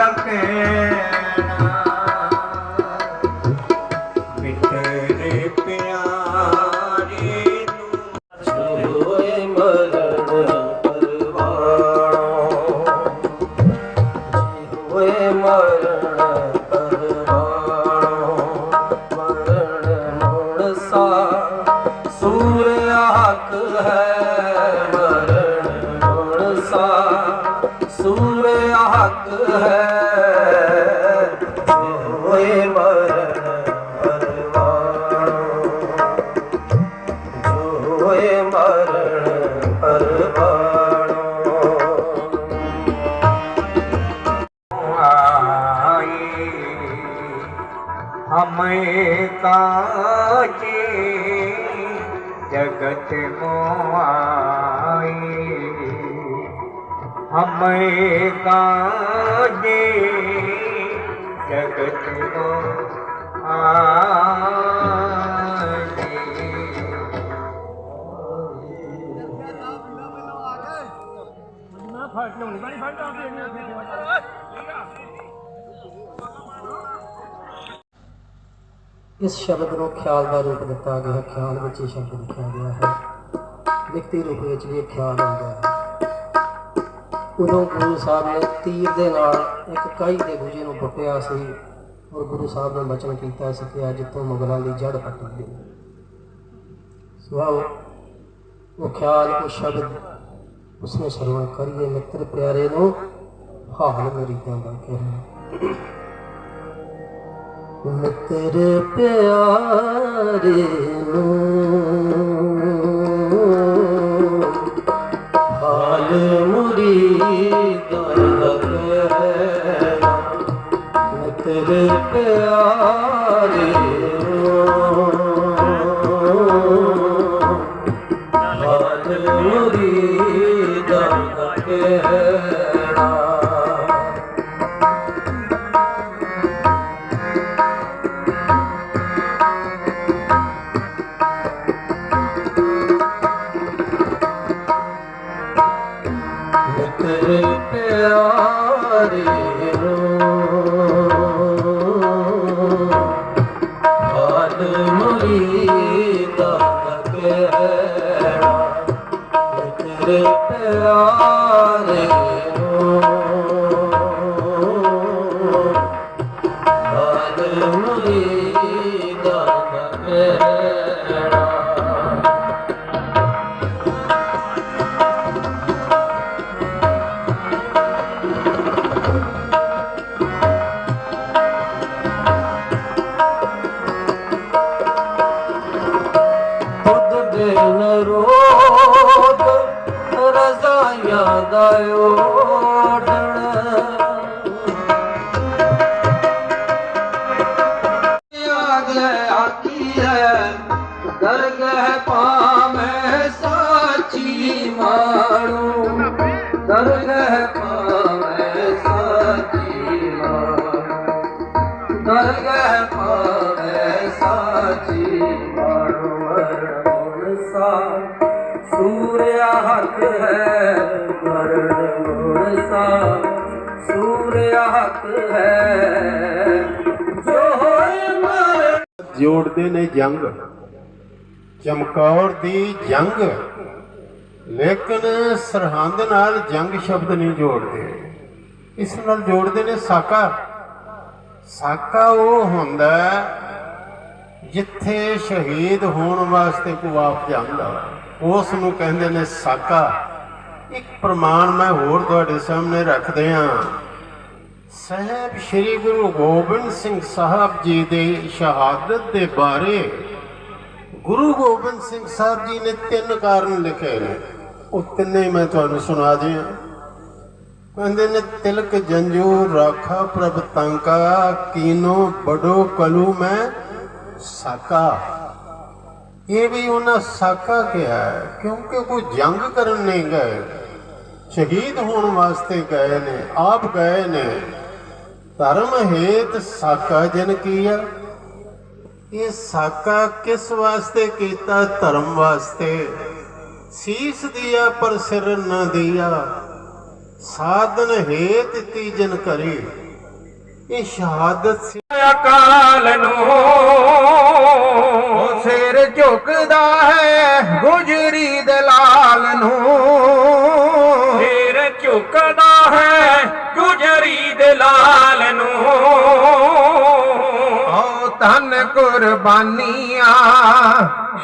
ਕਹਿਣਾ जगत मोआई हम काजे जगत मो आ ਇਸ ਸ਼ਬਦ ਨੂੰ ਖਿਆਲ ਦਾ ਰੂਪ ਦਿੱਤਾ ਗਿਆ ਖਿਆਲ ਵਿੱਚ ਇਹ ਸ਼ਬਦ ਲਿਖਿਆ ਗਿਆ ਹੈ। ਲਿਖਤੀ ਰੂਪ ਵਿੱਚ ਵੀ ਖਿਆਲ ਆਉਂਦਾ ਹੈ। ਉਦੋਂ ਗੁਰੂ ਸਾਹਿਬ ਨੇ ਤੀਰ ਦੇ ਨਾਲ ਇੱਕ ਕਾਈ ਦੇ ਗੁਜੇ ਨੂੰ ਪੁੱਟਿਆ ਸੀ ਔਰ ਗੁਰੂ ਸਾਹਿਬ ਨੇ ਬਚਨ ਕੀਤਾ ਸੀ ਕਿ ਅੱਜ ਤੋਂ ਮੁਗਲਾਂ ਦੀ ਜੜ ਪੱਟੀ ਗਈ ਸੋ ਉਹ ਖਿਆਲ, ਉਹ ਸ਼ਬਦ ਉਸਨੇ ਸਰਵਣ ਕਰੀਏ। ਮਿੱਤਰ ਪਿਆਰੇ ਨੂੰ ਹਾਲ ਮੇਰੀ ਦਾ ਕਹਿਣਾ ਮਿੱਤਰ ਪਿਆਰੇ ਨੂੰ ਹਾਲ ਮੁਰੀਦਾਂ ਦਾ ਕਹਿਣਾ ਮਿੱਤਰ ਪਿਆਰੇ ਤੇਰੇ ਪਿਆਰੇ ਰਜ਼ਾਈਆਂ ਦਾ ਓਢਣ ਆਗੇ ਆਕੀ ਹੈ ਦਰਗਹ ਪਾਵੇਂ ਸਾਚੀ ਮਾਣੂ। ਦਰਗਹ ਪਾਵੇਂ ਸਾਚੀ ਮਾਣੂ। ਦਰਗਹ ਪਾਵੇ ਸਾਚੀ ਮਾਣੋ। ਮਰਨ ਸਾ, ਸੂਰਿਆ ਹੱਕ ਹੈ ਗੁਣ ਸਾ ਹੱਕ ਹੈ। ਜੋ ਹੋਏ ਮਰਨ ਜੋੜਦੇ ਨੇ ਜੰਗ, ਚਮਕੌਰ ਦੀ ਜੰਗ। ਲੇਕਿਨ ਸਰਹੰਦ ਨਾਲ ਜੰਗ ਸ਼ਬਦ ਨਹੀਂ ਜੋੜਦੇ। ਇਸ ਨਾਲ ਜੋੜਦੇ ਨੇ ਸਾਕਾ। ਸਾਕਾ ਉਹ ਹੁੰਦਾ ਜਿੱਥੇ ਸ਼ਹੀਦ ਹੋਣ ਵਾਸਤੇ ਕੋਈ ਆਪ ਜਾਂਦਾ। ਉਸ ਨੂੰ ਕਹਿੰਦੇ ਨੇ ਸਾਕਾ। ਇੱਕ ਪ੍ਰਮਾਣ ਮੈਂ ਹੋਰ ਤੁਹਾਡੇ ਸਾਹਮਣੇ ਰੱਖਦੇ ਹਾਂ। ਸਾਹਿਬ ਸ੍ਰੀ ਗੁਰੂ ਗੋਬਿੰਦ ਸਿੰਘ ਸਾਹਿਬ ਜੀ ਦੇ ਸ਼ਹਾਦਤ ਦੇ ਬਾਰੇ ਗੁਰੂ ਗੋਬਿੰਦ ਸਿੰਘ ਸਾਹਿਬ ਜੀ ਨੇ ਤਿੰਨ ਕਾਰਨ ਲਿਖੇ ਨੇ। ਉਹ ਤਿੰਨੇ ਮੈਂ ਤੁਹਾਨੂੰ ਸੁਣਾ ਦਿਆਂ। ਕਹਿੰਦੇ ਨੇ, ਤਿਲਕ ਜੰਜੂ ਰਾਖਾ ਪ੍ਰਭ ਤੰਕਾ, ਕੀਨੋ ਬੜੋ ਕਲੂ ਮੈਂ ਸਾਕਾ। ਇਹ ਵੀ ਉਹਨਾਂ ਸਾਕਾ ਕਿਹਾ ਕਿਉਂਕਿ ਕੋਈ ਜੰਗ ਕਰਨ ਨਹੀਂ ਗਏ। ਸ਼ਹੀਦ ਹੋਣ ਵਾਸਤੇ ਗਏ ਨੇ, ਆਪ ਗਏ ਨੇ। ਧਰਮ ਹੇਤ ਸਾਕਾ ਜਨ ਕੀਆ ਇਹ ਸਾਕਾ ਕਿਸ ਵਾਸਤੇ ਕੀਤਾ? ਧਰਮ ਵਾਸਤੇ। ਸੀਸ ਦਿਆ ਪਰ ਸਿਰ ਨ ਦਿਆ। ਸਾਧਨ ਹੇਤ ਤੀ ਜਨ ਕਰੀ। ਇਹ ਸ਼ਹਾਦਤ ਸੀ। ਅਕਾਲ ਨੂੰ ਸਿਰ ਝੁਕਦਾ ਹੈ ਗੁਜਰੀ ਦੇ ਲਾਲ ਨੂੰ। ਸਿਰ ਝੁਕਦਾ ਹੈ ਗੁਜਰੀ ਦੇ ਲਾਲ ਨੂੰ। ਓ ਧਨ ਕੁਰਬਾਨੀਆਂ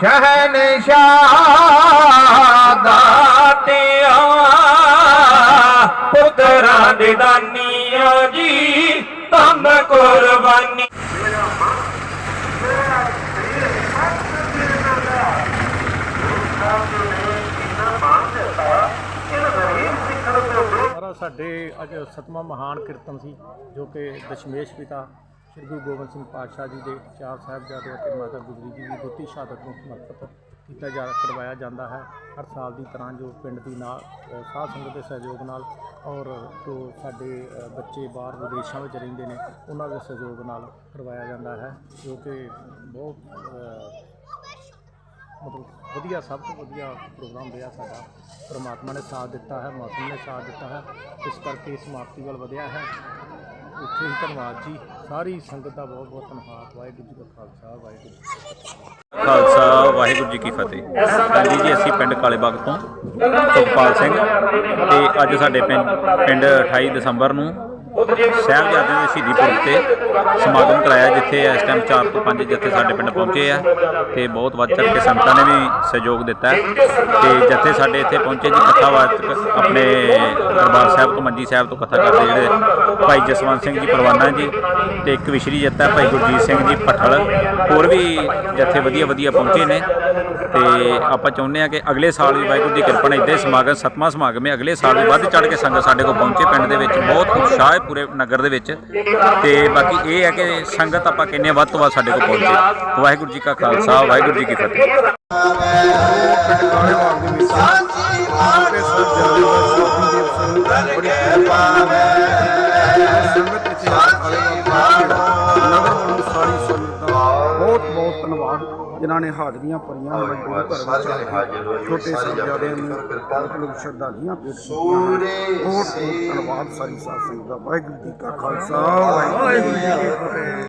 ਸ਼ਹਿਨਸ਼ਾਹ ਦਾਤਿਆਂ ਪੁੱਤਰਾਂ ਦੇ ਦਾਨੀਆਂ ਜੀ ਧੰਨ ਕੁਰਬਾਨੀ। ਸਾਡੇ ਅੱਜ ਸਤਵਾਂ ਮਹਾਨ ਕੀਰਤਨ ਸੀ ਜੋ ਕਿ ਦਸ਼ਮੇਸ਼ ਪਿਤਾ ਸ੍ਰੀ ਗੁਰੂ ਗੋਬਿੰਦ ਸਿੰਘ ਪਾਤਸ਼ਾਹ ਜੀ ਦੇ ਚਾਰ ਸਾਹਿਬਜ਼ਾਦੇ ਅਤੇ ਮਾਤਾ ਗੁਜਰੀ ਜੀ ਦੀ ਦੁੱਤੀ ਸ਼ਹਾਦਤ ਨੂੰ ਸਮਰਪਿਤ ਕੀਤਾ ਜਾ ਕਰਵਾਇਆ ਜਾਂਦਾ ਹੈ। ਹਰ ਸਾਲ ਦੀ ਤਰ੍ਹਾਂ ਜੋ ਪਿੰਡ ਦੀ ਨਾਲ ਅ, ਸਾਧ ਸੰਗਤ ਦੇ ਸਹਿਯੋਗ ਨਾਲ ਔਰ ਜੋ ਸਾਡੇ ਬੱਚੇ ਬਾਹਰ ਵਿਦੇਸ਼ਾਂ ਵਿੱਚ ਰਹਿੰਦੇ ਨੇ ਉਹਨਾਂ ਦੇ ਸਹਿਯੋਗ ਨਾਲ ਕਰਵਾਇਆ ਜਾਂਦਾ ਹੈ ਜੋ ਕਿ ਬਹੁਤ ਮਤਲਬ ਵਧੀਆ, ਸਭ ਤੋਂ ਵਧੀਆ ਪ੍ਰੋਗਰਾਮ ਰਿਹਾ ਸਾਡਾ। ਪ੍ਰਮਾਤਮਾ ਨੇ ਸਾਥ ਦਿੱਤਾ ਹੈ, ਮੌਸਮ ਨੇ ਸਾਥ ਦਿੱਤਾ ਹੈ। ਇਸ ਕਰਕੇ ਇਸ ਸਮਾਪਤੀ ਵੱਲ ਵਧਿਆ ਹੈ। ਉੱਥੇ ਹੀ ਧੰਨਵਾਦ ਜੀ। ਸਾਰੀ ਸੰਗਤ ਦਾ ਬਹੁਤ ਬਹੁਤ ਧੰਨਵਾਦ। ਵਾਹਿਗੁਰੂ ਜੀ ਕਾ ਖਾਲਸਾ, ਵਾਹਿਗੁਰੂ ਜੀ ਕੀ ਫਤਿਹ। ਖਾਲਸਾ, ਵਾਹਿਗੁਰੂ ਜੀ ਕੀ ਫਤਿਹ। ਹਾਂਜੀ ਜੀ, ਅਸੀਂ ਪਿੰਡ ਕਾਲੇਬਾਗ ਤੋਂ ਸੁਖਪਾਲ ਸਿੰਘ ਤੇ ਅੱਜ ਸਾਡੇ ਪਿੰਡ ਪਿੰਡ 28 ਦਸੰਬਰ ਨੂੰ ਸਾਹਿਬਜ਼ਾਦਿਆਂ ਦੇ ਸ਼ਹੀਦੀ ਪੁਰਬ ਤੇ ਸਮਾਗਮ ਕਰਾਇਆ ਜਿੱਥੇ ਇਸ ਟਾਈਮ 4 ਤੋਂ 5 ਜਥੇ ਸਾਡੇ ਪਿੰਡ ਪਹੁੰਚੇ ਆ ਤੇ ਬਹੁਤ ਵੱਧ ਚੜ੍ਹ ਕੇ ਸੰਗਤਾਂ ਨੇ ਵੀ ਸਹਿਯੋਗ ਦਿੱਤਾ ਤੇ ਜਥੇ ਸਾਡੇ ਇੱਥੇ ਪਹੁੰਚੇ ਜੀ ਕਥਾਵਾਚਕ ਆਪਣੇ ਦਰਬਾਰ ਸਾਹਿਬ ਤੋਂ ਮੰਜੀ ਸਾਹਿਬ ਤੋਂ ਕਥਾ ਕਰਦੇ ਜਿਹੜੇ ਭਾਈ ਜਸਵੰਤ ਸਿੰਘ ਜੀ ਪਰਵਾਨਾ ਜੀ ਤੇ ਇੱਕ ਵਿਸ਼ਰੀ ਜੱਤਾ ਭਾਈ ਗੁਰਜੀਤ ਸਿੰਘ ਜੀ ਪਠਲ। ਹੋਰ ਵੀ ਜਥੇ ਵਧੀਆ ਵਧੀਆ ਪਹੁੰਚੇ ਨੇ। ਤੇ ਆਪਾਂ ਚਾਹੁੰਦੇ ਆ ਕਿ ਅਗਲੇ ਸਾਲ ਵੀ ਵਾਹਿਗੁਰੂ ਦੀ ਕਿਰਪਾ ਨਾਲ ਇਦਾਂ ਹੀ ਸਮਾਗਮ ਸਤਵਾਂ ਸਮਾਗਮ ਹੈ। ਅਗਲੇ ਸਾਲ ਵੀ ਵੱਧ ਚੜ੍ਹ ਕੇ ਸੰਗਤ ਸਾਡੇ ਕੋਲ ਪਹੁੰਚੇ। ਪਿੰਡ ਦੇ ਵਿੱਚ ਬਹੁਤ ਉਤਸ਼ਾਹ ਹੈ ਪੂਰੇ ਨਗਰ ਦੇ ਵਿੱਚ। ਤੇ ਬਾਕੀ ਇਹ ਹੈ ਕਿ ਸੰਗਤ ਆਪਾਂ ਕਿੰਨੇ ਵੱਧ ਤੋਂ ਵੱਧ ਸਾਡੇ ਕੋਲ ਪਹੁੰਚੇ। ਵਾਹਿਗੁਰੂ ਜੀ ਕਾ ਖਾਲਸਾ, ਵਾਹਿਗੁਰੂ ਜੀ ਕੀ ਫਤਿਹ। ਧੰਨਵਾਦ। ਜਿਨ੍ਹਾਂ ਨੇ ਹਾਜ਼ਰੀਆਂ ਭਰੀਆਂ ਹੋਈਆਂ ਗੁਰੂ ਘਰ ਵਿੱਚ। ਆ ਕੇ ਛੋਟੇ ਸਾਹਿਬਜ਼ਾਦਿਆਂ ਨੂੰ ਮਤਲਬ ਸ਼ਰਧਾਂਜਲੀਆਂ ਭੇਟ ਕੀਤੀਆਂ ਬਹੁਤ ਬਹੁਤ ਧੰਨਵਾਦ ਸਾਰੀ ਸਾਧ ਸੰਗਤ ਦਾ। ਵਾਹਿਗੁਰੂ ਜੀ ਕਾ ਖਾਲਸਾ ਵਾਹਿਗੁਰੂ ਜੀ ਕੀ ਫਤਿਹ।